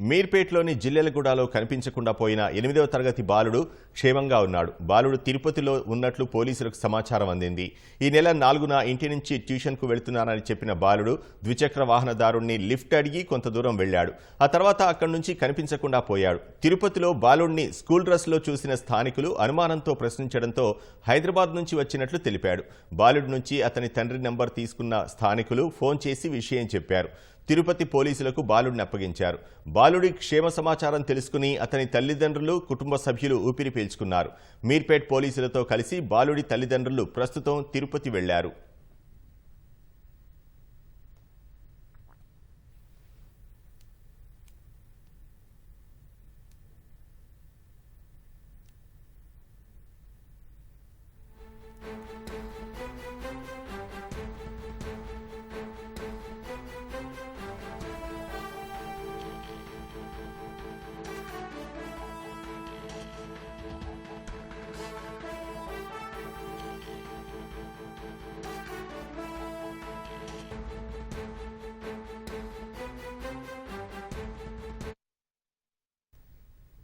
మీర్పేట్లోని జిల్లెలగూడలో కనిపించకుండా పోయిన ఎనిమిదవ తరగతి బాలుడు క్షేమంగా ఉన్నాడు. బాలుడు తిరుపతిలో ఉన్నట్లు పోలీసులకు సమాచారం అందింది. ఈ నెల నాలుగున ఇంటి నుంచి ట్యూషన్కు వెళుతున్నానని చెప్పిన బాలుడు ద్విచక్ర వాహనదారుణ్ణి లిఫ్ట్ అడిగి కొంత దూరం వెళ్ళాడు. ఆ తర్వాత అక్కడి నుంచి కనిపించకుండా పోయాడు. తిరుపతిలో బాలుడిని స్కూల్ డ్రెస్లో చూసిన స్థానికులు అనుమానంతో ప్రశ్నించడంతో హైదరాబాద్ నుంచి వచ్చినట్లు తెలిపాడు. బాలుడి నుంచి అతని తండ్రి నంబర్ తీసుకున్న స్థానికులు ఫోన్ చేసి విషయం చెప్పారు. తిరుపతి పోలీసులకు బాలుడిని అప్పగించారు. బాలుడి క్షేమ సమాచారం తెలుసుకుని అతని తల్లిదండ్రులు కుటుంబ సభ్యులు ఊపిరి పీల్చుకున్నారు. మీర్పేట్ పోలీసులతో కలిసి బాలుడి తల్లిదండ్రులు ప్రస్తుతం తిరుపతి వెళ్ళారు.